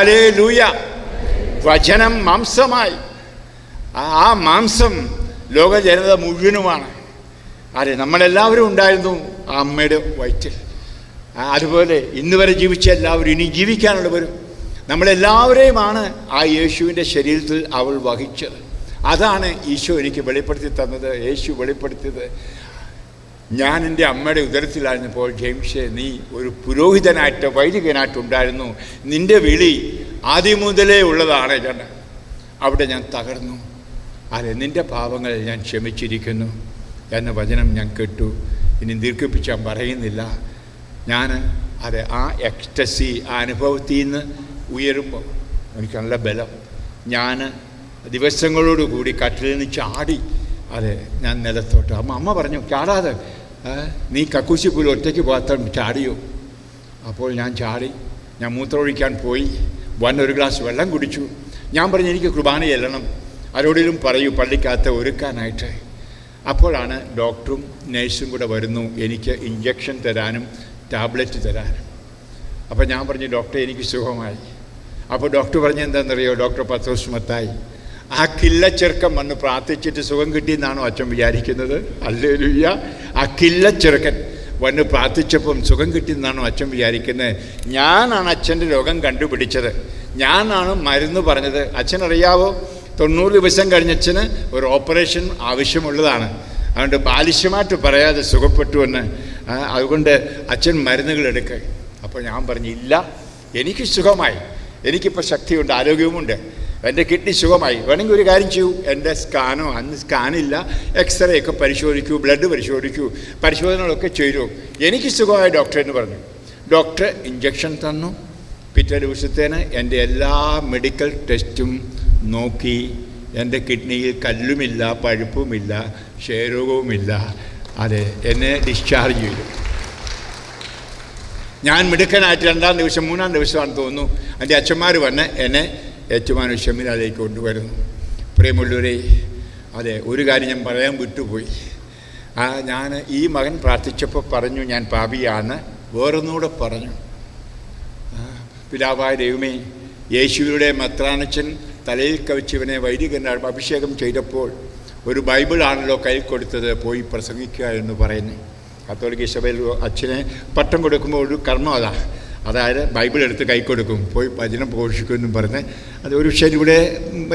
ഹാലേ ലൂയ വചനം മാംസമായി. ആ- മാംസം ലോക ജനത മുഴുവനുമാണ്. അതെ നമ്മളെല്ലാവരും ഉണ്ടായിരുന്നു ആ അമ്മയുടെ വയറ്റിൽ. അതുപോലെ ഇന്ന് വരെ ജീവിച്ച എല്ലാവരും ഇനി ജീവിക്കാനുള്ളവരും നമ്മളെല്ലാവരെയുമാണ് ആ യേശുവിന്റെ ശരീരത്തിൽ അവൾ വഹിച്ചത്. അതാണ് ഈശോ എനിക്ക് വെളിപ്പെടുത്തി തന്നത് യേശു വെളിപ്പെടുത്തിയത്. ഞാൻ എന്റെ അമ്മയുടെ ഉദരത്തിലായിരുന്നപ്പോൾ ജെയിംഷെ നീ ഒരു പുരോഹിതനായിട്ട് വൈദികനായിട്ടുണ്ടായിരുന്നു. നിന്റെ വിളി ആദ്യം മുതലേ ഉള്ളതാണ് ചേട്ടൻ അവിടെ ഞാൻ തകർന്നു. അതെ നിന്റെ പാപങ്ങൾ ഞാൻ ക്ഷമിച്ചിരിക്കുന്നു എന്ന വചനം ഞാൻ കേട്ടു. ഇനി ദീർഘിപ്പിച്ചാൽ പറയുന്നില്ല. ഞാൻ അതെ ആ എക്സ്റ്റസി ആ അനുഭവത്തിൽ നിന്ന് ഉയരുമ്പോൾ എനിക്ക് നല്ല ബലം. ഞാൻ ദിവസങ്ങളോടുകൂടി കട്ടിലിൽ നിന്ന് ചാടി അതെ ഞാൻ നിലത്തോട്ട്. അമ്മ അമ്മ പറഞ്ഞു ചാടാതെ നീ കക്കൂശി പോലും ഒറ്റയ്ക്ക് പോകാത്ത ചാടിയോ? അപ്പോൾ ഞാൻ ചാടി. ഞാൻ മൂത്രമൊഴിക്കാൻ പോയി. വന്ന് ഒരു ഗ്ലാസ് വെള്ളം കുടിച്ചു. ഞാൻ പറഞ്ഞു എനിക്ക് കുർബാന ചെല്ലണം. ആരോടെങ്കിലും പറയൂ പള്ളിക്കകത്ത് ഒരുക്കാനായിട്ട്. അപ്പോഴാണ് ഡോക്ടറും നേഴ്സും കൂടെ വരുന്നു എനിക്ക് ഇഞ്ചക്ഷൻ തരാനും ടാബ്ലറ്റ് തരാനും. അപ്പോൾ ഞാൻ പറഞ്ഞു ഡോക്ടറെ എനിക്ക് സുഖമായി. അപ്പോൾ ഡോക്ടർ പറഞ്ഞെന്താണെന്നറിയോ ഡോക്ടർ പത്രോസ് മത്തായി. ആ കില്ലച്ചെറുക്കം വന്ന് പ്രാർത്ഥിച്ചിട്ട് സുഖം കിട്ടി കിട്ടിയെന്നാണോ അച്ഛൻ വിചാരിക്കുന്നത്? അല്ലേലുയ്യ. ആ കില്ലച്ചെറുക്കൻ വന്ന് പ്രാർത്ഥിച്ചപ്പം സുഖം കിട്ടി കിട്ടിയെന്നാണോ അച്ഛൻ വിചാരിക്കുന്നത്? ഞാനാണ് അച്ഛന്റെ രോഗം കണ്ടുപിടിച്ചത്. ഞാനാണ് മരുന്ന് പറഞ്ഞത്. അച്ഛൻ അറിയാവോ തൊണ്ണൂറ് ദിവസം കഴിഞ്ഞ അച്ഛന് ഒരു ഓപ്പറേഷൻ ആവശ്യമുള്ളതാണ്. അതുകൊണ്ട് ബാലിശ്യമായിട്ട് പറയാതെ സുഖപ്പെട്ടു എന്ന് അതുകൊണ്ട് അച്ഛൻ മരുന്നുകൾ എടുക്കുക അപ്പോൾ ഞാൻ പറഞ്ഞു ഇല്ല എനിക്ക് സുഖമായി. എനിക്കിപ്പോൾ ശക്തിയുണ്ട് ആരോഗ്യവുമുണ്ട്. എന്റെ കിഡ്നി സുഖമായി. വേണമെങ്കിൽ ഒരു കാര്യം ചെയ്യൂ. എന്റെ സ്കാനോ അന്ന് സ്കാനില്ല. എക്സ്റേ ഒക്കെ പരിശോധിക്കൂ ബ്ലഡ് പരിശോധിക്കൂ പരിശോധനകളൊക്കെ ചെയ്തു. എനിക്ക് സുഖമായി ഡോക്ടർ എന്ന് പറഞ്ഞു. ഡോക്ടർ ഇഞ്ചക്ഷൻ തന്നു. പിറ്റേ ദിവസത്തേന് എന്റെ എല്ലാ മെഡിക്കൽ ടെസ്റ്റും നോക്കി. എന്റെ കിഡ്നിയിൽ കല്ലുമില്ല പഴുപ്പുമില്ല ക്ഷയരോഗവുമില്ല. അതെ എന്നെ ഡിസ്ചാർജ് ചെയ്തു. ഞാൻ മിടുക്കനായിട്ട് രണ്ടാം ദിവസം മൂന്നാം ദിവസമാണെന്ന് തോന്നുന്നു. എന്റെ അച്ഛന്മാർ വന്ന് എന്നെ ഏറ്റുമാനൂർ ഷെമിനാലേക്ക് കൊണ്ടുവരുന്നു. പ്രിയമുള്ളവരെ അതെ ഒരു കാര്യം ഞാൻ പറയാൻ വിട്ടുപോയി. ആ ഞാൻ ഈ മകൻ പ്രാർത്ഥിച്ചപ്പോൾ പറഞ്ഞു ഞാൻ പാപിയാണ് വേറൊന്നുകൂടെ പറഞ്ഞു. പിതാവായ ദൈവമേ യേശുവിയുടെ മത്രാനച്ചൻ തലയിൽ കവിച്ചവനെ വൈദികനാൾ അഭിഷേകം ചെയ്തപ്പോൾ ഒരു ബൈബിളാണല്ലോ കയ്യിൽ കൊടുത്തത് പോയി പ്രസംഗിക്കുക എന്ന് പറയുന്നു. കത്തോലിക്ക സഭയിൽ അച്ഛനെ പട്ടം കൊടുക്കുമ്പോൾ ഒരു കർമ്മം അതാ. അതായത് ബൈബിൾ എടുത്ത് കൈ കൊടുക്കും. പോയി ഭജനം പോഷിക്കുമെന്നും പറഞ്ഞ് അത് ഒരു പക്ഷേ ഇവിടെ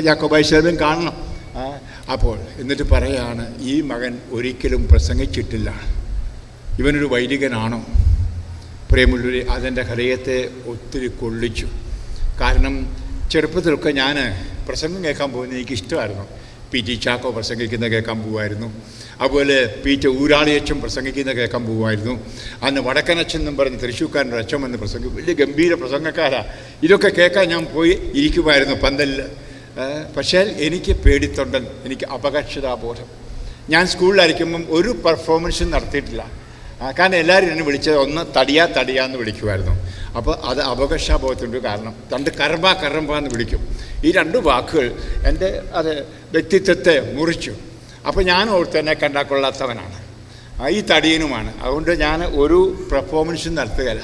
യാക്കോബായി സഭയും കാണണം. അപ്പോൾ എന്നിട്ട് പറയാണ് ഈ മകൻ ഒരിക്കലും പ്രസംഗിച്ചിട്ടില്ല. ഇവനൊരു വൈദികനാണോ? പ്രേമുള്ളൂരി അതെന്റെ ഹൃദയത്തെ ഒത്തിരി കൊള്ളിച്ചു. കാരണം ചെറുപ്പത്തിലൊക്കെ ഞാൻ പ്രസംഗം കേൾക്കാൻ പോകുന്നത് എനിക്കിഷ്ടമായിരുന്നു. പി ടി ചാക്കോ പ്രസംഗിക്കുന്നത് കേൾക്കാൻ പോകുമായിരുന്നു അതുപോലെ പി ടി ഊരാളിയച്ഛൻ പ്രസംഗിക്കുന്ന കേൾക്കാൻ പോകുമായിരുന്നു അന്ന് വടക്കനച്ഛൻ എന്നും പറഞ്ഞ് തൃശ്ശൂക്കാരന്റെ അച്ഛൻ വന്ന് പ്രസംഗം വലിയ ഗംഭീര പ്രസംഗക്കാരാണ് ഇതൊക്കെ കേൾക്കാൻ ഞാൻ പോയി ഇരിക്കുമായിരുന്നു പന്തലിൽ. പക്ഷേ എനിക്ക് പേടിത്തൊണ്ടൻ എനിക്ക് അപകർഷതാബോധം ഞാൻ സ്കൂളിലായിരിക്കുമ്പം ഒരു പെർഫോമൻസും നടത്തിയിട്ടില്ല. കാരണം എല്ലാവരും എന്നെ വിളിച്ചത് ഒന്ന് തടിയാ തടിയാ എന്ന് വിളിക്കുമായിരുന്നു. അപ്പോൾ അത് അപകർഷാബോധത്തിന്റെ കാരണം. രണ്ട് കറമ്പ കറമ്പ എന്ന് വിളിക്കും. ഈ രണ്ട് വാക്കുകൾ എന്റെ അത് വ്യക്തിത്വത്തെ മുറിച്ചു. അപ്പോൾ ഞാൻ ഓർത്ത് എന്നെ കണ്ടാൽ കൊള്ളാത്തവനാണ്. ഈ തടിയനുമാണ്. അതുകൊണ്ട് ഞാൻ ഒരു പെർഫോമൻസും നടത്തുകയില്ല.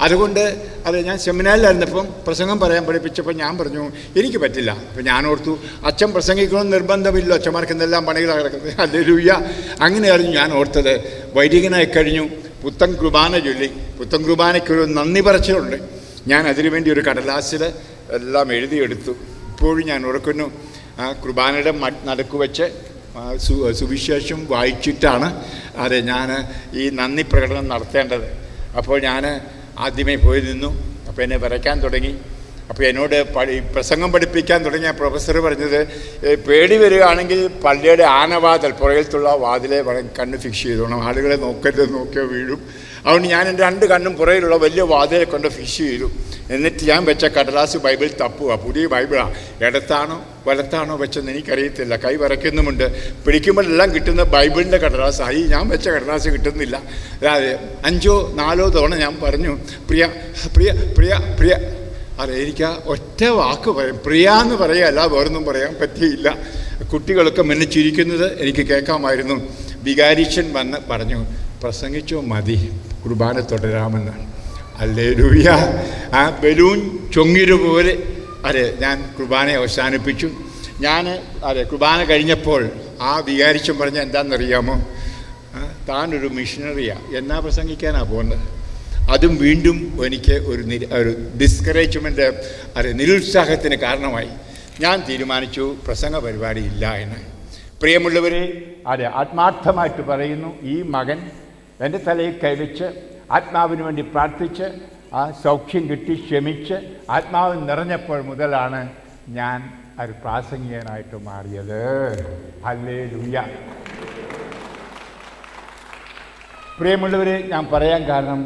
അതുകൊണ്ട് അത് ഞാൻ സെമിനാറിലായിരുന്നപ്പം പ്രസംഗം പറയാൻ പഠിപ്പിച്ചപ്പോൾ ഞാൻ പറഞ്ഞു എനിക്ക് പറ്റില്ല. അപ്പം ഞാൻ ഓർത്തു അച്ഛൻ പ്രസംഗിക്കണമെന്ന് നിർബന്ധമില്ല. അച്ഛന്മാർക്ക് എന്തെല്ലാം പണികളാണ് കിടക്കുന്നത്. അല്ലെലൂയ്യ അങ്ങനെയായിരുന്നു ഞാൻ ഓർത്തത്. വൈദികനായി കഴിഞ്ഞു. പുത്തൻ കുർബാന ചൊല്ലി. പുത്തൻ കുർബാനയ്ക്കൊരു നന്ദി പറച്ചിലുണ്ട്. ഞാൻ അതിനുവേണ്ടി ഒരു കടലാസിൽ എല്ലാം എഴുതിയെടുത്തു. ഇപ്പോഴും ഞാൻ ഉറക്കുന്നു ആ കുർബാനയുടെ മ സുവിശേഷം വായിച്ചിട്ടാണ് അതെ ഞാൻ ഈ നന്ദി പ്രകടനം നടത്തേണ്ടത്. അപ്പോൾ ഞാൻ ആദ്യമേ പോയി നിന്നു അപ്പോൾ എന്നെ വരയ്ക്കാൻ തുടങ്ങി. അപ്പോൾ എന്നോട് പഠി പ്രസംഗം പഠിപ്പിക്കാൻ തുടങ്ങിയ പ്രൊഫസർ പറഞ്ഞത് പേടി വരികയാണെങ്കിൽ പള്ളിയുടെ ആനവാതിൽ പുറകിലത്തുള്ള വാതിലെ കണ്ണ് ഫിക്സ് ചെയ്തോണം. ആളുകളെ നോക്കരുത് നോക്കിയോ വീഴും. അതുകൊണ്ട് ഞാൻ എന്റെ രണ്ട് കണ്ണും പുറകിലുള്ള വലിയ വാതിലെ കൊണ്ട് ഫിഷ് ചെയ്തു. എന്നിട്ട് ഞാൻ വെച്ച കടലാസ് ബൈബിൾ തപ്പുക പുതിയ ബൈബിളാണ് ഇടത്താണോ വലത്താണോ വെച്ചെന്ന് എനിക്കറിയത്തില്ല. കൈ വരയ്ക്കുന്നുമുണ്ട് പിടിക്കുമ്പോഴെല്ലാം കിട്ടുന്ന ബൈബിളിന്റെ ആയി ഞാൻ വെച്ച കടലാസ് കിട്ടുന്നില്ല. അതായത് അഞ്ചോ നാലോ തവണ ഞാൻ പറഞ്ഞു പ്രിയ പ്രിയ പ്രിയ പ്രിയ. അതെ എനിക്ക് ഒറ്റ വാക്ക് പറയും. പ്രിയ എന്ന് പറയുകയല്ല വേറൊന്നും പറയാൻ പറ്റിയില്ല. കുട്ടികളൊക്കെ മുന്നിൽ ചിരിക്കുന്നത് എനിക്ക് കേൾക്കാമായിരുന്നു. വികാരിച്ചൻ വന്ന് പറഞ്ഞു പ്രസംഗിച്ചോ മതി. കുർബാന തുടരാമെന്ന്. അല്ലേ ലൂയ ആ ബലൂൺ ചൊങ്ങിരുപോലെ അതെ ഞാൻ കുർബാനയെ അവസാനിപ്പിച്ചു. ഞാൻ അതെ കുർബാന കഴിഞ്ഞപ്പോൾ ആ വികാരിച്ചും പറഞ്ഞ എന്താണെന്നറിയാമോ? താനൊരു മിഷനറിയാണ് എന്നാ പ്രസംഗിക്കാനാണ് പോകുന്നത് അതും വീണ്ടും എനിക്ക് ഒരു നിര ഒരു ഡിസ്കറേജ്മെന്റ് അതെ നിരുത്സാഹത്തിന് കാരണമായി. ഞാൻ തീരുമാനിച്ചു പ്രസംഗ പരിപാടി ഇല്ല എന്ന്. പ്രിയമുള്ളവരെ അതെ ആത്മാർത്ഥമായിട്ട് പറയുന്നു ഈ മകൻ എന്റെ തലയിൽ കൈവച്ച് ആത്മാവിന് വേണ്ടി പ്രാർത്ഥിച്ച് ആ സൗഖ്യം കിട്ടി ക്ഷമിച്ച് ആത്മാവ് നിറഞ്ഞപ്പോൾ മുതലാണ് ഞാൻ ഒരു പ്രാസംഗികനായിട്ട് മാറിയത്. അല്ലേ ലുയ്യ പ്രിയമുള്ളവരെ ഞാൻ പറയാൻ കാരണം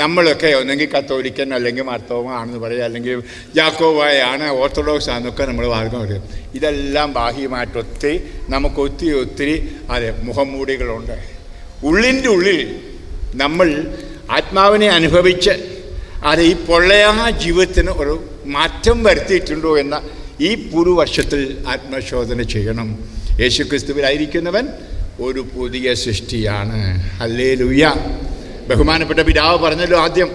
നമ്മളൊക്കെ ഒന്നെങ്കിൽ കത്തോലിക്കൻ അല്ലെങ്കിൽ മർത്തോമ ആണെന്ന് പറയുക അല്ലെങ്കിൽ ജാക്കോവായാണ് ഓർത്തഡോക്സ് ആണെന്നൊക്കെ നമ്മൾ വാർത്ത പറയും ഇതെല്ലാം ബാഹ്യമായിട്ടൊത്തിരി നമുക്ക് ഒത്തിരി ഒത്തിരി അതെ മുഖംമൂടികളുണ്ട്. ഉള്ളിന്റെ ഉള്ളിൽ നമ്മൾ ആത്മാവിനെ അനുഭവിച്ച് അത് ഈ പൊള്ളയാ ജീവിതത്തിന് ഒരു മാറ്റം വരുത്തിയിട്ടുണ്ടോ എന്ന ഈ പുതുവർഷത്തിൽ ആത്മശോധന ചെയ്യണം. യേശുക്രിസ്തുവിലായിരിക്കുന്നവൻ ഒരു പുതിയ സൃഷ്ടിയാണ്. അല്ലേ ലുയ്യ ബഹുമാനപ്പെട്ട പിതാവ് പറഞ്ഞല്ലോ ആദ്യം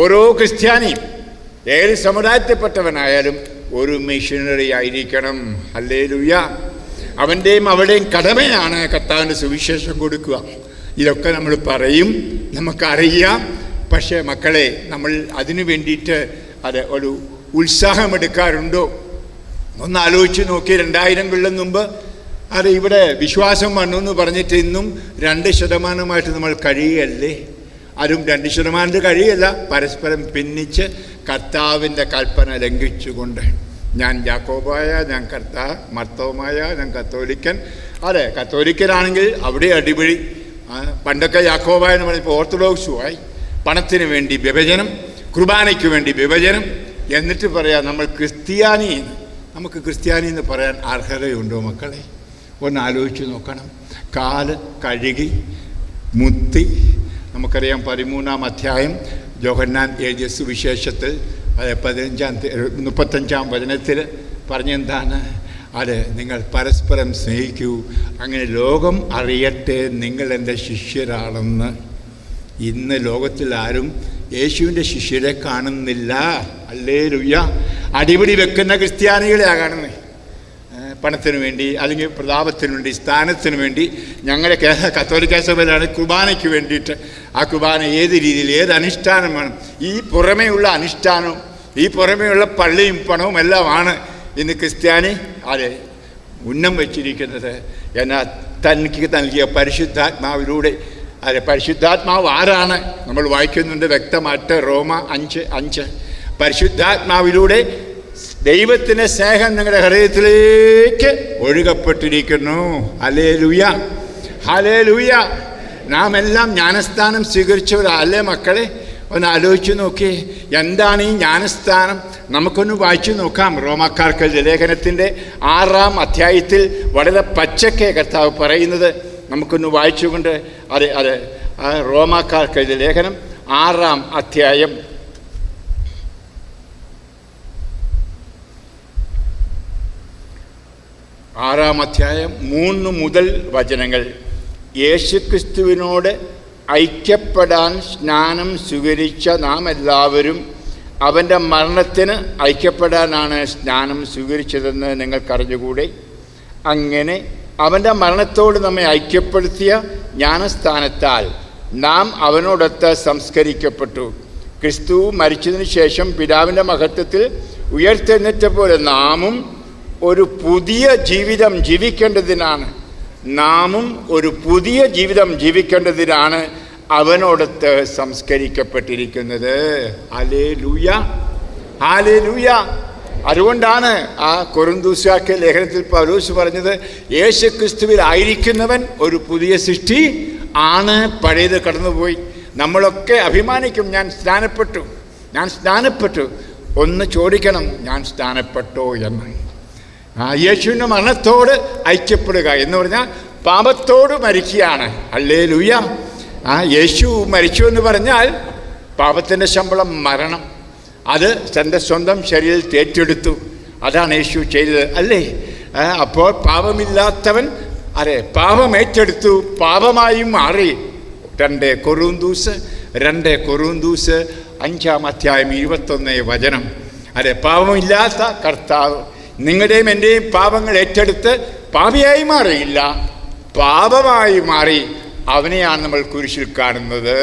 ഓരോ ക്രിസ്ത്യാനിയും ഏത് സമുദായത്തിൽപ്പെട്ടവനായാലും ഒരു മിഷനറി ആയിരിക്കണം. അല്ലേ ലുയ്യ അവന്റെയും അവളുടെയും കടമയാണ് കർത്താവിന്റെ സുവിശേഷം കൊടുക്കുക. ഇതൊക്കെ നമ്മൾ പറയും നമുക്കറിയാം. പക്ഷേ മക്കളെ നമ്മൾ അതിനു വേണ്ടിയിട്ട് അത് ഒരു ഉത്സാഹമെടുക്കാറുണ്ടോ ഒന്ന് ആലോചിച്ച് നോക്കി. രണ്ടായിരം കൊല്ലം മുമ്പ് അത് ഇവിടെ വിശ്വാസം വന്നു എന്ന് പറഞ്ഞിട്ട് ഇന്നും രണ്ട് ശതമാനമായിട്ട് നമ്മൾ കഴിയല്ലേ അതും രണ്ട് ശതമാനത്തിൽ കഴിയല്ല പരസ്പരം പിന്നിച്ച് കർത്താവിന്റെ കൽപ്പന ലംഘിച്ചുകൊണ്ട്. ഞാൻ ജാക്കോബായ ഞാൻ കർത്താ മർത്തവുമായ ഞാൻ കത്തോലിക്കൻ. അതെ കത്തോലിക്കനാണെങ്കിൽ അവിടെ അടിപിടി പണ്ടൊക്കെ യാക്കോബായ എന്ന് പറഞ്ഞപ്പോൾ ഓർത്തഡോക്സുമായി പണത്തിന് വേണ്ടി വിഭജനം കുർബാനയ്ക്ക് വേണ്ടി വിഭജനം. എന്നിട്ട് പറയാം നമ്മൾ ക്രിസ്ത്യാനി. നമുക്ക് ക്രിസ്ത്യാനി എന്ന് പറയാൻ അർഹതയുണ്ടോ മക്കളെ? ഒന്ന് ആലോചിച്ച് നോക്കണം. കാൽ കഴുകി മുത്തി നമുക്കറിയാം പതിമൂന്നാം അധ്യായം ജോഹന്നാൻ എഴുതിയ സുവിശേഷത്തിൽ പതിനഞ്ചാം മുപ്പത്തഞ്ചാം വചനത്തിൽ പറഞ്ഞെന്താണ്? അത് നിങ്ങൾ പരസ്പരം സ്നേഹിക്കൂ. അങ്ങനെ ലോകം അറിയട്ടെ നിങ്ങൾ എന്റെ ശിഷ്യരാണെന്ന്. ഇന്ന് ലോകത്തിൽ ആരും യേശുവിന്റെ ശിഷ്യരെ കാണുന്നില്ല. അല്ലേ ലുയ്യ അടിപിടി വെക്കുന്ന ക്രിസ്ത്യാനികളെയാണ് കാണുന്നത് പണത്തിനു വേണ്ടി അല്ലെങ്കിൽ പ്രതാപത്തിന് വേണ്ടി സ്ഥാനത്തിന് വേണ്ടി ഞങ്ങളുടെ കത്തോലിക്ക സഭയിലാണ് കുർബാനയ്ക്ക് വേണ്ടിയിട്ട്. ആ കുർബാന ഏത് രീതിയിൽ ഏത് അനുഷ്ഠാനം വേണം ഈ പുറമേയുള്ള അനുഷ്ഠാനവും ഈ പുറമേയുള്ള പള്ളിയും പണവും എല്ലാമാണ് ഇന്ന് ക്രിസ്ത്യാനി അതെ ഉന്നം വച്ചിരിക്കുന്നത്. എന്നാൽ തനിക്ക് നൽകിയ പരിശുദ്ധാത്മാവിലൂടെ അതെ പരിശുദ്ധാത്മാവ് ആരാണ്? നമ്മൾ വായിക്കുന്നുണ്ട് വ്യക്തമായിട്ട് റോമ അഞ്ച് അഞ്ച്. പരിശുദ്ധാത്മാവിലൂടെ ദൈവത്തിന്റെ സ്നേഹം നിങ്ങളുടെ ഹൃദയത്തിലേക്ക് ഒഴുകപ്പെട്ടിരിക്കുന്നു. അലേ ലുയ ഹലേ ലുയ നാം എല്ലാം ജ്ഞാനസ്ഥാനം സ്വീകരിച്ചവരാ അല്ലേ മക്കളെ? ഒന്ന് ആലോചിച്ച് നോക്കി എന്താണ് ഈ ജ്ഞാനസ്ഥാനം? നമുക്കൊന്ന് വായിച്ചു നോക്കാം. റോമാക്കാർക്ക് ലേഖനത്തിന്റെ ആറാം അധ്യായത്തിൽ വളരെ പച്ചക്കെ കർത്താവ് പറയുന്നത് നമുക്കൊന്ന് വായിച്ചുകൊണ്ട് അതെ അതെ റോമാക്കാർക്ക് ലേഖനം ആറാം അധ്യായം. ആറാം അധ്യായം മൂന്ന് മുതൽ വചനങ്ങൾ. യേശുക്രിസ്തുവിനോട് ഐക്യപ്പെടാൻ സ്നാനം സ്വീകരിച്ച നാം എല്ലാവരും അവന്റെ മരണത്തിന് ഐക്യപ്പെടാനാണ് സ്നാനം സ്വീകരിച്ചതെന്ന് നിങ്ങൾക്കറിഞ്ഞുകൂടെ? അങ്ങനെ അവന്റെ മരണത്തോട് നമ്മെ ഐക്യപ്പെടുത്തിയ ജ്ഞാനസ്ഥാനത്താൽ നാം അവനോടൊത്ത് സംസ്കരിക്കപ്പെട്ടു. ക്രിസ്തു മരിച്ചതിന് ശേഷം പിതാവിന്റെ മഹത്വത്തിൽ ഉയർത്തെഴുന്നേറ്റ പോലെ നാമും ഒരു പുതിയ ജീവിതം ജീവിക്കേണ്ടതിനാണ്. നാമും ഒരു പുതിയ ജീവിതം ജീവിക്കേണ്ടതിനാണ് അവനോടത്ത് സംസ്കരിക്കപ്പെട്ടിരിക്കുന്നത്. അലേ ലൂയ ആലേ ലൂയ അതുകൊണ്ടാണ് ആ കൊറുന്തൂസാക്ക് ലേഖനത്തിൽ പൗലൂസ് പറഞ്ഞത് യേശു ക്രിസ്തുവിൽ ആയിരിക്കുന്നവൻ ഒരു പുതിയ സൃഷ്ടി ആണ്. പഴയത് കടന്നുപോയി. നമ്മളൊക്കെ അഭിമാനിക്കും ഞാൻ സ്നാനപ്പെട്ടു. ഞാൻ സ്നാനപ്പെട്ടു. ഒന്ന് ചോദിക്കണം ഞാൻ സ്നാനപ്പെട്ടോ എന്ന്. ആ യേശുവിന്റെ മരണത്തോട് ഐക്യപ്പെടുക എന്ന് പറഞ്ഞാൽ പാപത്തോട് മരിക്കുകയാണ്. അല്ലേ ലൂയ ആ യേശു മരിച്ചു എന്ന് പറഞ്ഞാൽ പാപത്തിന്റെ ശമ്പളം മരണം. അത് തന്റെ സ്വന്തം ശരീരത്തിൽ ഏറ്റെടുത്തു. അതാണ് യേശു ചെയ്തത്. അല്ലേ? അപ്പോൾ പാപമില്ലാത്തവൻ അതെ പാപം ഏറ്റെടുത്തു. പാപമായി മാറി. രണ്ട് കൊറൂന്തൂസ് രണ്ട് കൊറൂന്തൂസ് അഞ്ചാം അധ്യായം ഇരുപത്തൊന്ന് വചനം. അതെ പാപമില്ലാത്ത കർത്താവ് നിങ്ങളുടെയും എന്റെയും പാപങ്ങൾ ഏറ്റെടുത്ത് പാപിയായി മാറിയില്ല. പാപമായി മാറി അവനെയാണ് നമ്മൾ കുരിശിൽ കാണുന്നത്.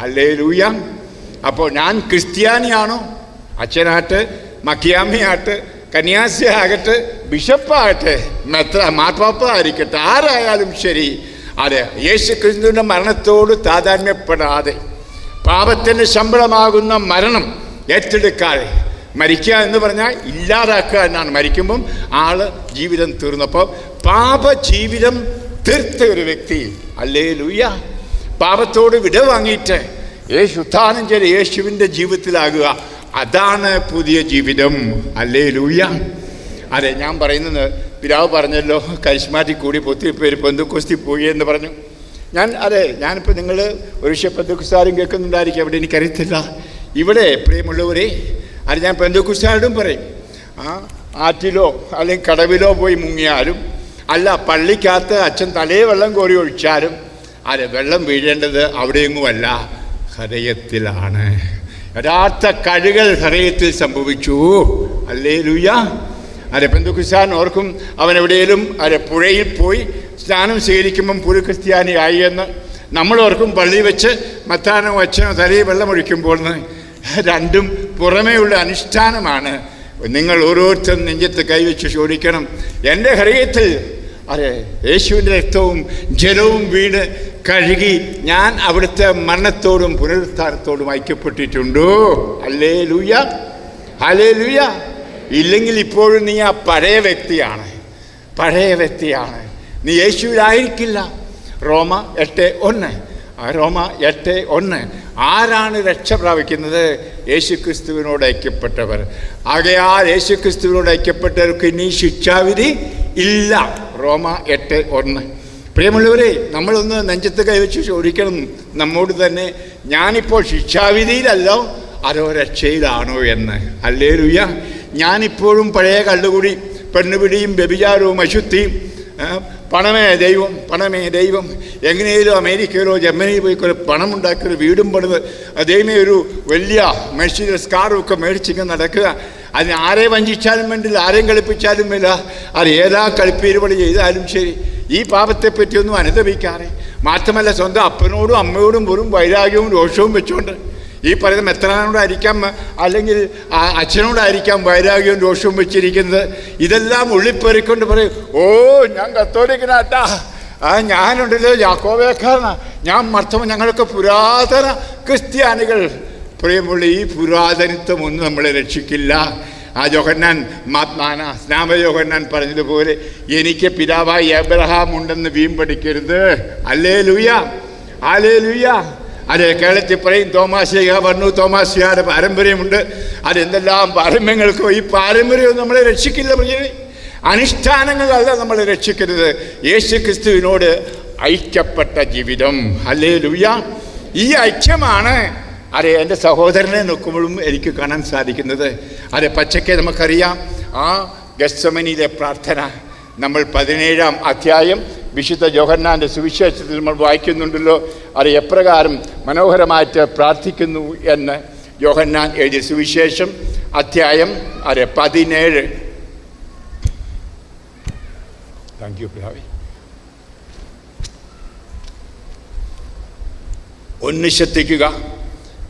അല്ലേ ലൂയ അപ്പോൾ ഞാൻ ക്രിസ്ത്യാനിയാണോ? അച്ഛനാട്ട് മക്കിയാമ്മയാട്ട് കന്യാസി ആകട്ടെ ബിഷപ്പാകട്ടെ മെത്ര മാർപ്പാപ്പ ആയിരിക്കട്ടെ ആരായാലും ശരി. അതെ യേശു ക്രിസ്തുവിന്റെ മരണത്തോട് താതാന്യപ്പെടാതെ പാപത്തിന്റെ ശമ്പളമാകുന്ന മരണം ഏറ്റെടുക്കാതെ മരിക്കുക എന്ന് പറഞ്ഞാൽ ഇല്ലാതാക്കുക എന്നാണ് മരിക്കുമ്പം ആൾ ജീവിതം തീർന്നപ്പോൾ പാപ ജീവിതം തീർത്ത ഒരു വ്യക്തി. അല്ലേ ലൂയ പാപത്തോട് വിട വാങ്ങിയിട്ട് യേശു ചെയ്ത് യേശുവിന്റെ ജീവിതത്തിലാകുക. അതാണ് പുതിയ ജീവിതം. അല്ലേ ലൂയ അതെ ഞാൻ പറയുന്നത് പിതാവ് പറഞ്ഞല്ലോ കരിസ്മാറ്റിക് കൂടി ഒത്തിരി പേര് പെന്തുക്കുസ്തി പോയി എന്ന് പറഞ്ഞു. ഞാൻ അതെ ഞാനിപ്പോൾ നിങ്ങൾ ഒരു പക്ഷേ പെന്തുക്കുസ്താരും കേൾക്കുന്നുണ്ടായിരിക്കും അവിടെ എനിക്കറിയത്തില്ല. ഇവിടെ പ്രിയമുള്ളവരെ അത് ഞാൻ പെന്തക്കുസ്റ്റാരോടും പറയും. ആ ആറ്റിലോ അല്ലെങ്കിൽ കടവിലോ പോയി മുങ്ങിയാലും അല്ല പള്ളിക്കകത്ത് അച്ഛൻ തലേ വെള്ളം കോരി ഒഴിച്ചാലും അതെ വെള്ളം വീഴേണ്ടത് അവിടെയെങ്ങുമല്ല ഹൃദയത്തിലാണ്. യഥാർത്ഥ കഴുകൽ ഹൃദയത്തിൽ സംഭവിച്ചു. അല്ലേ ലൂയ അരെ പെന്തുക്കുസാൻ ഓർക്കും അവൻ എവിടെയെങ്കിലും അരെ പുഴയിൽ പോയി സ്നാനം സ്വീകരിക്കുമ്പം പുരു ക്രിസ്ത്യാനിയായി എന്ന് നമ്മൾ ഓർക്കും പള്ളി വെച്ച് മത്താനോ അച്ഛനോ തലയിൽ വെള്ളമൊഴിക്കുമ്പോൾ രണ്ടും പുറമേയുള്ള അനുഷ്ഠാനമാണ്. നിങ്ങൾ ഓരോരുത്തരും നെഞ്ചത്ത് കൈവച്ച് ചോദിക്കണം എന്റെ ഹൃദയത്തിൽ അതെ യേശുവിന്റെ രക്തവും ജലവും വീണ് കഴുകി ഞാൻ അവിടുത്തെ മരണത്തോടും പുനരുത്ഥാനത്തോടും ഐക്യപ്പെട്ടിട്ടുണ്ടോ? അല്ലേ ലൂയ ഹലേ ലൂയ ഇല്ലെങ്കിൽ ഇപ്പോഴും നീ ആ പഴയ വ്യക്തിയാണ് പഴയ വ്യക്തിയാണ്. നീ യേശുവിലായിരിക്കില്ല. റോമ എട്ട് ഒന്ന് റോമ എട്ട് ഒന്ന്. ആരാണ് രക്ഷ പ്രാപിക്കുന്നത്? യേശു ക്രിസ്തുവിനോട് ഐക്യപ്പെട്ടവർ. ആകയാൽ യേശു ക്രിസ്തുവിനോട് ഐക്യപ്പെട്ടവർക്ക് ഇനി ശിക്ഷാവിധി ഇല്ല. റോമ എട്ട് ഒന്ന്. പ്രിയമുള്ളവരെ നമ്മളൊന്ന് നെഞ്ചത്ത് കൈവച്ച് ചോദിക്കണം. നമ്മോട് തന്നെ ഞാനിപ്പോൾ ശിക്ഷാവിധിയിലല്ലോ അതോ രക്ഷയിലാണോ എന്ന്. അല്ലേ ലുയ്യ ഞാനിപ്പോഴും പഴയ കള്ളുകൂടി പെണ്ണുപിടിയും വ്യഭിചാരവും അശുദ്ധിയും പണമേ ദൈവം പണമേ ദൈവം. എങ്ങനെയാലും അമേരിക്കയിലോ ജർമ്മനിയിൽ പോയി കുറെ പണം ഉണ്ടാക്കി ഒരു വീടും പണിത് ദൈവമേ ഒരു വലിയ മെഷീൻ സ്കാറും ഒക്കെ മേടിച്ചിങ്ങനെ നടക്കുക. അതിന് ആരെ വഞ്ചിച്ചാലും വേണ്ടില്ല ആരെയും കളിപ്പിച്ചാലും വേണ്ട അത് ഏതാ കളിപ്പീരുപടി ചെയ്താലും ശരി. ഈ പാപത്തെ പറ്റിയൊന്നും അനുദപിക്കാറെ മാത്രമല്ല സ്വന്തം അപ്പനോടും അമ്മയോടും വെറും വൈരാഗ്യവും രോഷവും വെച്ചുകൊണ്ട് ഈ പറയുന്ന മെത്രാനോടായിരിക്കാം അല്ലെങ്കിൽ അച്ഛനോടായിരിക്കാം വൈരാഗ്യവും രോഷവും വെച്ചിരിക്കുന്നത്. ഇതെല്ലാം ഉള്ളിപ്പെറിക്കൊണ്ട് പറയും ഓ ഞാൻ കത്തോലിക്കനാട്ടാ. ആ ഞാനുണ്ടല്ലോ യാക്കോവേക്കാരനാ ഞാൻ മർത്തവ ഞങ്ങളൊക്കെ പുരാതന ക്രിസ്ത്യാനികൾ. പ്രിയമുള്ള ഈ പുരാതനത്വം ഒന്നും നമ്മളെ രക്ഷിക്കില്ല. ആ ജോഹന്നാൻ മാത്മാന സ്നാമ ജോഹന്നാൻ പറഞ്ഞതുപോലെ എനിക്ക് പിതാവായി എബ്രഹാം ഉണ്ടെന്ന് വീമ്പടിക്കരുത്. അല്ലേ ലുയ്യ അല്ലേ ലുയ്യ അതെ കേരളത്തിൽ പറയും തോമാശിക പറഞ്ഞു തോമാശിയുടെ പാരമ്പര്യമുണ്ട്. അതെന്തെല്ലാം പാരമ്പര്യങ്ങൾക്കോ ഈ പാരമ്പര്യവും നമ്മളെ രക്ഷിക്കില്ല പ്രിയരെ അനുഷ്ഠാനങ്ങളല്ല നമ്മളെ രക്ഷിക്കരുത്. യേശു ക്രിസ്തുവിനോട് ഐക്യപ്പെട്ട ജീവിതം. അല്ലേ ലുയ്യ ഈ ഐക്യമാണ് അതെ എന്റെ സഹോദരനെ നോക്കുമ്പോഴും എനിക്ക് കാണാൻ സാധിക്കുന്നത്. അതെ പച്ചക്കെ നമുക്കറിയാം ആ ഗസ്സമനിയിലെ പ്രാർത്ഥന നമ്മൾ പതിനേഴാം അധ്യായം വിശുദ്ധ ജോഹന്നാന്റെ സുവിശേഷത്തിൽ നമ്മൾ വായിക്കുന്നുണ്ടല്ലോ. അത് എപ്രകാരം മനോഹരമായിട്ട് പ്രാർത്ഥിക്കുന്നു എന്ന് യോഹന്നാൻ എഴുതിയ സുവിശേഷം അധ്യായം അത് പതിനേഴ്. താങ്ക് യു പിതാവേ. ഒന്ന് ശ്രദ്ധിക്കുക.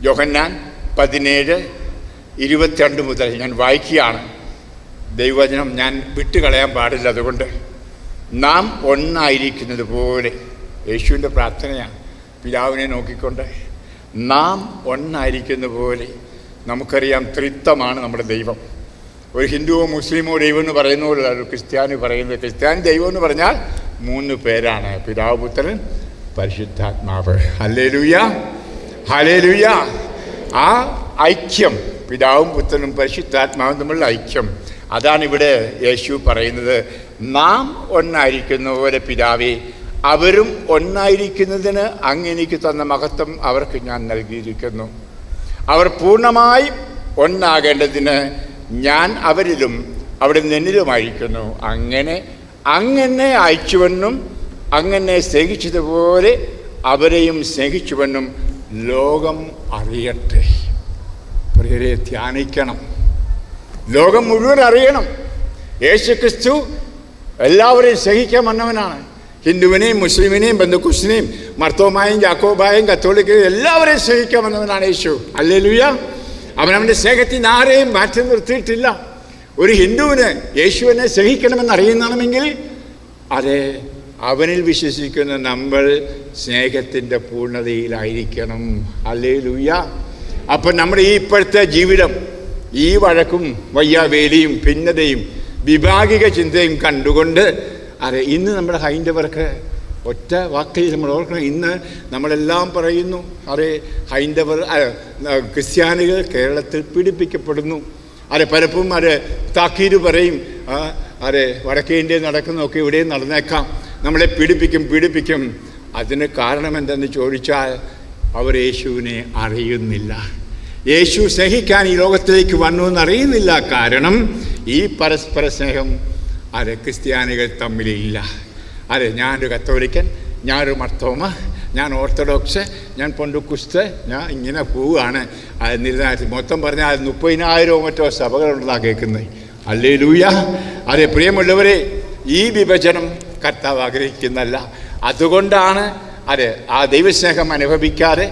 യോഹന്നാൻ പതിനേഴ് ഇരുപത്തിരണ്ട് മുതൽ ഞാൻ വായിക്കുകയാണ്. ദൈവവചനം ഞാൻ വിട്ടുകളയാൻ പാടില്ല അതുകൊണ്ട്. നാം ഒന്നായിരിക്കുന്നത് പോലെ. യേശുവിന്റെ പ്രാർത്ഥനയാണ്. പിതാവിനെ നോക്കിക്കൊണ്ട് നാം ഒന്നായിരിക്കുന്ന പോലെ നമുക്കറിയാം ത്രിത്വമാണ് നമ്മുടെ ദൈവം. ഒരു ഹിന്ദുവോ മുസ്ലിമോ ദൈവം എന്ന് പറയുന്ന പോലെ ഒരു ക്രിസ്ത്യാനി പറയുന്നത്. ക്രിസ്ത്യാനി ദൈവം എന്ന് പറഞ്ഞാൽ മൂന്ന് പേരാണ്. പിതാവ് പുത്രൻ പരിശുദ്ധാത്മാവ്. ഹലേ ലുയ ഹലേ ലുയ ആ ഐക്യം പിതാവും പുത്രനും പരിശുദ്ധാത്മാവും തമ്മിലുള്ള ഐക്യം. അതാണ് ഇവിടെ യേശു പറയുന്നത്. നാം ഒന്നായിരിക്കുന്ന പോലെ പിതാവേ. അവരും ഒന്നായിരിക്കുന്നതിന് അങ്ങ് എനിക്ക് തന്ന മഹത്വം അവർക്ക് ഞാൻ നൽകിയിരിക്കുന്നു. അവർ പൂർണമായി ഒന്നാകേണ്ടതിന് ഞാൻ അവരിലും അവിടെ നിന്നിലുമായിരിക്കുന്നു. അങ്ങനെ അങ്ങനെ അയച്ചുവെന്നും അങ്ങനെ സ്നേഹിച്ചതുപോലെ അവരെയും സ്നേഹിച്ചുവെന്നും ലോകം അറിയട്ടെ. പ്രിയരെ ധ്യാനിക്കണം. ലോകം മുഴുവൻ അറിയണം. യേശു ക്രിസ്തു എല്ലാവരെയും സഹിക്കാൻ വന്നവനാണ്. ഹിന്ദുവിനെയും മുസ്ലിമിനെയും ബന്ധുക്കുസിനെയും മർത്തോമായും ജാക്കോബായും കത്തോളിക്കയും എല്ലാവരെയും സഹിക്കാൻ വന്നവനാണ് യേശു. അല്ലേ ലുയ അവനവന്റെ സ്നേഹത്തിൽ നിന്ന് ആരെയും മാറ്റി നിർത്തിയിട്ടില്ല. ഒരു ഹിന്ദുവിന് യേശുവിനെ സഹിക്കണമെന്ന് അറിയുന്നണമെങ്കിൽ അതെ അവനിൽ വിശ്വസിക്കുന്ന നമ്മൾ സ്നേഹത്തിന്റെ പൂർണതയിലായിരിക്കണം. അല്ലേ ലൂയ അപ്പം നമ്മുടെ ഈ ഇപ്പോഴത്തെ ജീവിതം ഈ വഴക്കും വയ്യാവേലിയും ഭിന്നതയും വിഭാഗിക ചിന്തയും കണ്ടുകൊണ്ട് അതെ ഇന്ന് നമ്മുടെ ഹൈന്ദവർക്ക് ഒറ്റ വാക്കിൽ നമ്മൾ ഓർക്കണം. ഇന്ന് നമ്മളെല്ലാം പറയുന്നു അതെ ഹൈന്ദവർ ക്രിസ്ത്യാനികൾ കേരളത്തിൽ പീഡിപ്പിക്കപ്പെടുന്നു. അതെ പലപ്പോഴും അതെ താക്കീര് പറയും അതെ വടക്കേ ഇന്ത്യയിൽ നടക്കുന്നതൊക്കെ ഇവിടെയും നടന്നേക്കാം. നമ്മളെ പീഡിപ്പിക്കും പീഡിപ്പിക്കും. അതിന് കാരണം എന്തെന്ന് ചോദിച്ചാൽ അവർ യേശുവിനെ അറിയുന്നില്ല. യേശു സ്നേഹിക്കാൻ ഈ ലോകത്തിലേക്ക് വന്നു എന്നറിയുന്നില്ല. കാരണം ഈ പരസ്പര സ്നേഹം അതെ ക്രിസ്ത്യാനികൾ തമ്മിലില്ല. അതെ ഞാനൊരു കത്തോലിക്കൻ ഞാനൊരു മർത്തോമ ഞാൻ ഓർത്തഡോക്സ് ഞാൻ പൊണ്ടു കുസ്ത് ഞാൻ ഇങ്ങനെ പോവുകയാണ്. എന്നിരുന്നാൽ മൊത്തം പറഞ്ഞാൽ മുപ്പതിനായിരമോ മറ്റോ സഭകളുള്ളതാണ് കേൾക്കുന്നത്. അല്ലേ ലൂയ അതെ പ്രിയമുള്ളവരെ ഈ വിഭജനം കർത്താവ് ആഗ്രഹിക്കുന്നല്ല അതുകൊണ്ടാണ് അതെ ആ ദൈവസ്നേഹം അനുഭവിക്കാതെ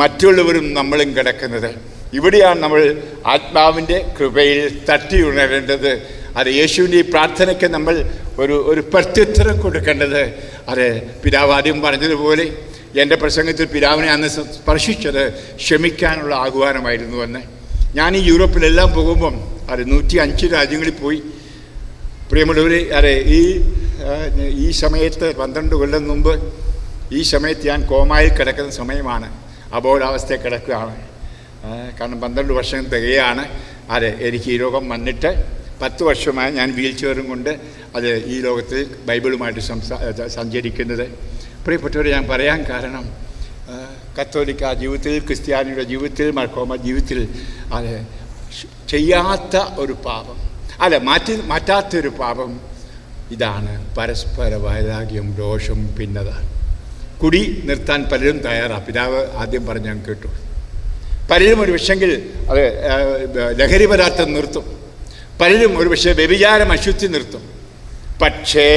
മറ്റുള്ളവരും നമ്മളും കിടക്കുന്നത്. ഇവിടെയാണ് നമ്മൾ ആത്മാവിന്റെ കൃപയിൽ തട്ടി ഉണരേണ്ടത്. അത് യേശുവിന്റെ ഈ പ്രാർത്ഥനയ്ക്ക് നമ്മൾ ഒരു ഒരു പ്രത്യുത്തരം കൊടുക്കേണ്ടത്. അത് പിതാവ് ആദ്യം പറഞ്ഞതുപോലെ എന്റെ പ്രസംഗത്തിൽ പിതാവിനെ അന്ന് സ്പർശിച്ചത് ക്ഷമിക്കാനുള്ള ആഹ്വാനമായിരുന്നു എന്ന്. ഞാൻ ഈ യൂറോപ്പിലെല്ലാം പോകുമ്പം അത് നൂറ്റി അഞ്ച് രാജ്യങ്ങളിൽ പോയി. പ്രിയമുള്ളവർ അതെ ഈ ഈ സമയത്ത് പന്ത്രണ്ട് കൊല്ലം മുമ്പ് ഈ സമയത്ത് ഞാൻ കോമായിൽ കിടക്കുന്ന സമയമാണ്. അബോധാവസ്ഥയിൽ കിടക്കുകയാണ്. കാരണം പന്ത്രണ്ട് വർഷം തികയാണ്. അതെ എനിക്ക് ഈ രോഗം വന്നിട്ട് പത്ത് വർഷമായി ഞാൻ വീൽ ചെയറും കൊണ്ട് അത് ഈ ലോകത്തിൽ ബൈബിളുമായിട്ട് സംസാ സഞ്ചരിക്കുന്നത്. പ്രിയപ്പെട്ടവരെ ഞാൻ പറയാൻ കാരണം കത്തോലിക്ക ജീവിതത്തിൽ ക്രിസ്ത്യാനിയുടെ ജീവിതത്തിൽ മർക്കോമ ജീവിതത്തിൽ അത് ചെയ്യാത്ത ഒരു പാപം അല്ല മാറ്റി മാറ്റാത്തൊരു പാപം ഇതാണ്. പരസ്പര വൈരാഗ്യം ദോഷം പിന്നതാണ് കുടി നിർത്താൻ പലരും തയ്യാറാണ് പിതാവ് ആദ്യം പറഞ്ഞ് ഞാൻ കേട്ടു. പലരും ഒരു വിഷയെങ്കിൽ അത് ലഹരി പദാർത്ഥം നിർത്തും. പലരും ഒരു പക്ഷേ വ്യഭിചാരം അശുദ്ധി നിർത്തും. പക്ഷേ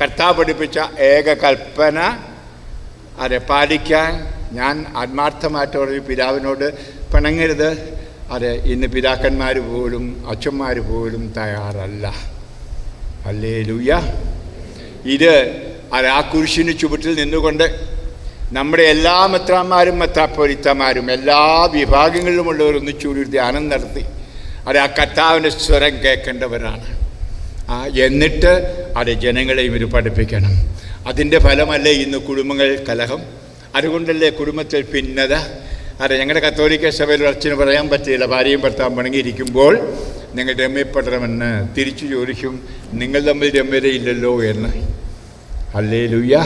കർത്താവ് പഠിപ്പിച്ച ഏക കൽപ്പന അതെ പാലിക്കാൻ ഞാൻ ആത്മാർത്ഥമായിട്ട് ഒരു പിതാവിനോട് പിണങ്ങരുത്. അതെ ഇന്ന് പിതാക്കന്മാർ പോലും അച്ഛന്മാർ പോലും തയ്യാറല്ല. അല്ലേ ലൂയ ഇത് അത് ആ കുരിശിന് ചുവട്ടിൽ നിന്നുകൊണ്ട് നമ്മുടെ എല്ലാ മെത്രാന്മാരും മെത്രാപ്പൊരിത്തമാരും എല്ലാ വിഭാഗങ്ങളിലുമുള്ളവർ ഒന്നിച്ചൂടി ഒരു ധ്യാനം നടത്തി. അത് ആ കർത്താവിന്റെ സ്വരം കേൾക്കേണ്ടവരാണ്. എന്നിട്ട് അത് ജനങ്ങളെയും ഇത് പഠിപ്പിക്കണം. അതിന്റെ ഫലമല്ലേ ഇന്ന് കുടുംബങ്ങൾ കലഹം? അതുകൊണ്ടല്ലേ കുടുംബത്തിൽ ഭിന്നത? അതെ ഞങ്ങളുടെ കത്തോലിക്ക സഭയിൽ അച്ഛന് പറയാൻ പറ്റില്ല ഭാര്യയും ഭർത്താവും പണങ്ങിയിരിക്കുമ്പോൾ നിങ്ങൾ രമ്യപ്പെടണമെന്ന് തിരിച്ചു ചോദിക്കും നിങ്ങൾ തമ്മിൽ രമ്യതയില്ലല്ലോ എന്ന്. അല്ലേ ലുയ്യ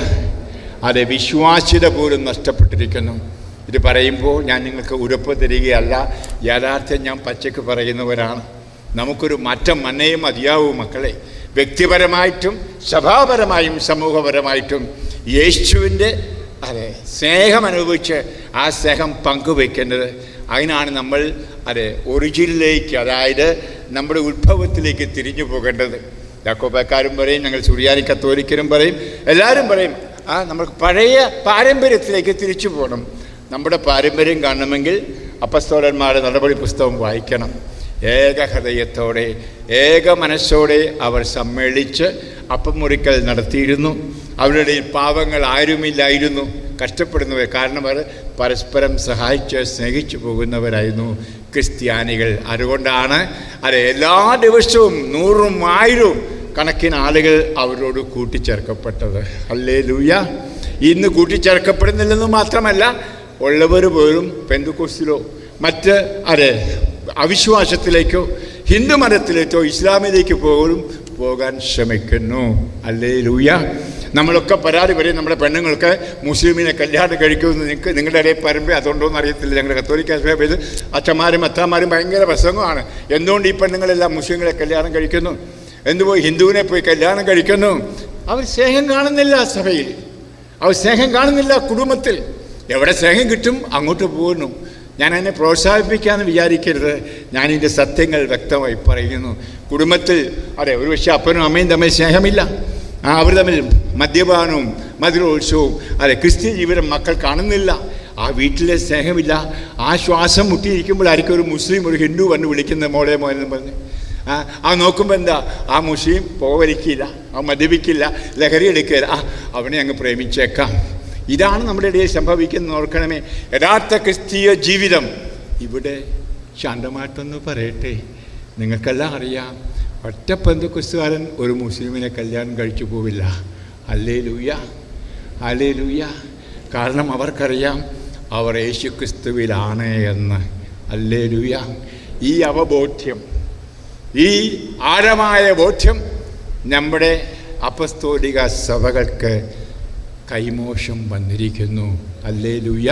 അതെ വിശ്വാസ്യത പോലും നഷ്ടപ്പെട്ടിരിക്കുന്നു. ഇത് പറയുമ്പോൾ ഞാൻ നിങ്ങൾക്ക് ഉറപ്പ് തരികയല്ല. യാഥാർത്ഥ്യം ഞാൻ പച്ചയ്ക്ക് പറയുന്നവരാണ്. നമുക്കൊരു മാറ്റം മന്നയും മതിയാവും മക്കളെ. വ്യക്തിപരമായിട്ടും സഭാപരമായും സമൂഹപരമായിട്ടും യേശുവിന്റെ അതെ സ്നേഹം അനുഭവിച്ച് ആ സ്നേഹം പങ്കുവയ്ക്കേണ്ടത് അതിനാണ് നമ്മൾ അതെ ഒറിജിനിലേക്ക് അതായത് നമ്മുടെ ഉത്ഭവത്തിലേക്ക് തിരിഞ്ഞു പോകേണ്ടത്. യാക്കോബക്കാരും പറയും ഞങ്ങൾ സുറിയാനി കത്തോലിക്കരും പറയും എല്ലാവരും പറയും ആ നമുക്ക് പഴയ പാരമ്പര്യത്തിലേക്ക് തിരിച്ചു പോകണം. നമ്മുടെ പാരമ്പര്യം കാണണമെങ്കിൽ അപ്പസ്തോലന്മാരുടെ നടപടി പുസ്തകം വായിക്കണം. ഏക ഹൃദയത്തോടെ ഏക മനസ്സോടെ അവർ സമ്മേളിച്ച് അപ്പം മുറിക്കൽ നടത്തിയിരുന്നു. അവരുടെ പാവങ്ങൾ ആരുമില്ലായിരുന്നു. കഷ്ടപ്പെടുന്നവർ കാരണം അവർ പരസ്പരം സഹായിച്ച് സ്നേഹിച്ചു പോകുന്നവരായിരുന്നു ക്രിസ്ത്യാനികൾ. അതുകൊണ്ടാണ് അത് എല്ലാ ദിവസവും നൂറും ആയിരവും കണക്കിന് ആളുകൾ അവരോട് കൂട്ടിച്ചേർക്കപ്പെട്ടത്. അല്ലേ ലൂയ ഇന്ന് കൂട്ടിച്ചേർക്കപ്പെടുന്നില്ലെന്ന് മാത്രമല്ല ഉള്ളവർ പോലും പെന്തുക്കോസിലോ മറ്റ് അതെ അവിശ്വാസത്തിലേക്കോ ഹിന്ദു മതത്തിലേക്കോ ഇസ്ലാമിലേക്ക് പോലും പോകാൻ ശ്രമിക്കുന്നു. അല്ലേ ലൂയ നമ്മളൊക്കെ പരാതി പറയും നമ്മുടെ പെണ്ണുങ്ങൾക്ക് മുസ്ലിമിനെ കല്യാണം കഴിക്കുമെന്ന് നിങ്ങൾക്ക് നിങ്ങളുടെ ഇടയിൽ പരമ്പര അതുകൊണ്ടോ എന്ന് അറിയത്തില്ല. ഞങ്ങളുടെ കത്തോലിക്ക സഭയിൽ അച്ഛന്മാരും അത്താമാരും ഭയങ്കര പ്രസംഗമാണ്. എന്തുകൊണ്ട് ഈ പെണ്ണുങ്ങളെല്ലാം മുസ്ലിങ്ങളെ കല്യാണം കഴിക്കുന്നു? എന്തുപോയി ഹിന്ദുവിനെ പോയി കല്യാണം കഴിക്കുന്നു. അവർ സ്നേഹം കാണുന്നില്ല സഭയിൽ. അവർ സ്നേഹം കാണുന്നില്ല കുടുംബത്തിൽ. എവിടെ സ്നേഹം കിട്ടും അങ്ങോട്ട് പോകുന്നു ഞാൻ എന്നെ പ്രോത്സാഹിപ്പിക്കാമെന്ന് വിചാരിക്കരുത്. ഞാനിന്റെ സത്യങ്ങൾ വ്യക്തമായി പറയുന്നു. കുടുംബത്തിൽ അതെ ഒരുപക്ഷെ അപ്പനും അമ്മയും തമ്മിൽ സ്നേഹമില്ല. ആ അവർ തമ്മിൽ മദ്യപാനവും മധുരോത്സവവും അതെ ക്രിസ്ത്യൻ ജീവിതം മക്കൾ കാണുന്നില്ല. ആ വീട്ടിലെ സ്നേഹമില്ല. ആ ശ്വാസം മുട്ടിയിരിക്കുമ്പോൾ ആയിരിക്കും ഒരു മുസ്ലിം ഒരു ഹിന്ദു വന്ന് വിളിക്കുന്നത് മോളെ മോനെന്ന് പറഞ്ഞ്. ആ നോക്കുമ്പോൾ എന്താ? ആ മുഷിയും പോവലിക്കില്ല ആ മദ്യപിക്കില്ല ലഹരി എടുക്കില്ല ആ അവനെ അങ്ങ് പ്രേമിച്ചേക്കാം. ഇതാണ് നമ്മുടെ ഇടയിൽ സംഭവിക്കുന്നത് ഓർക്കണമേ. യഥാർത്ഥ ക്രിസ്തീയ ജീവിതം. ഇവിടെ ശാന്തമായിട്ടൊന്ന് പറയട്ടെ. നിങ്ങൾക്കെല്ലാം അറിയാം ഒറ്റ പന്തുക്രിസ്തുകാരൻ ഒരു മുസ്ലിമിനെ കല്യാണം കഴിച്ചു പോവില്ല. അല്ലേ ലൂയ അല്ലേ ലൂയ കാരണം അവർക്കറിയാം അവർ യേശു ക്രിസ്തുവിലാണ് എന്ന്. അല്ലേ ലൂയ ഈ അവബോധ്യം ഈ ആഴമായ ബോധ്യം നമ്മുടെ അപസ്തോലിക സഭകൾക്ക് കൈമോശം വന്നിരിക്കുന്നു. അല്ലേ ലൂയ